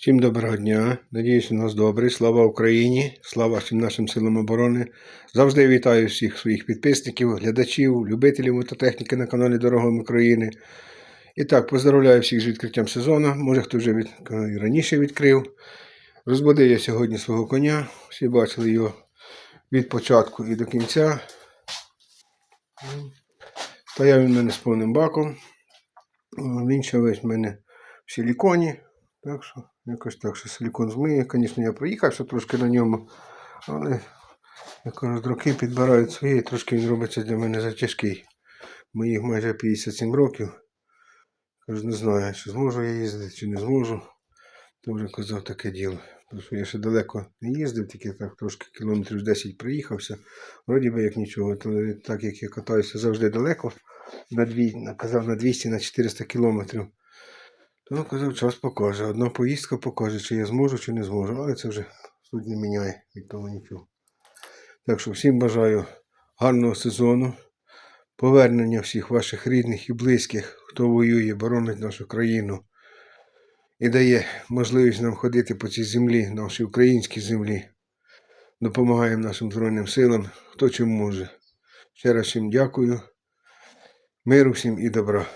Всім доброго дня. Надіюсь, у нас добре. Слава Україні, слава всім нашим силам оборони. Завжди вітаю всіх своїх підписників, глядачів, любителів мототехніки на каналі Дорогом України. І так, поздравляю всіх з відкриттям сезону. Може, хто вже від... раніше відкрив. Розбудив я сьогодні свого коня. Всі бачили його від початку і до кінця. Стояв він мене з повним баком. Він ще весь в мене в силіконі. Так що, якось так, що силікон змиє. Звісно, я проїхався трошки на ньому, але я кажу, роки підбирають свої, і трошки він робиться для мене затяжкий. Моїх майже 57 років. Кажу, не знаю, чи зможу я їздити, чи не зможу. То вже казав таке діло. Тому я ще далеко не їздив, тільки так трошки кілометрів 10 приїхався. Вроді би як нічого, але так як я катаюся завжди далеко, на дві, казав на 200 на 400 кілометрів. То казав, час покаже. Одна поїздка покаже, чи я зможу, чи не зможу. Але це вже суть не міняє від того нічого. Так що всім бажаю гарного сезону, повернення всіх ваших рідних і близьких, хто воює, боронить нашу країну і дає можливість нам ходити по цій землі, нашій українській землі. Допомагаємо нашим Збройним силам, хто чим може. Ще раз всім дякую. Миру всім і добра.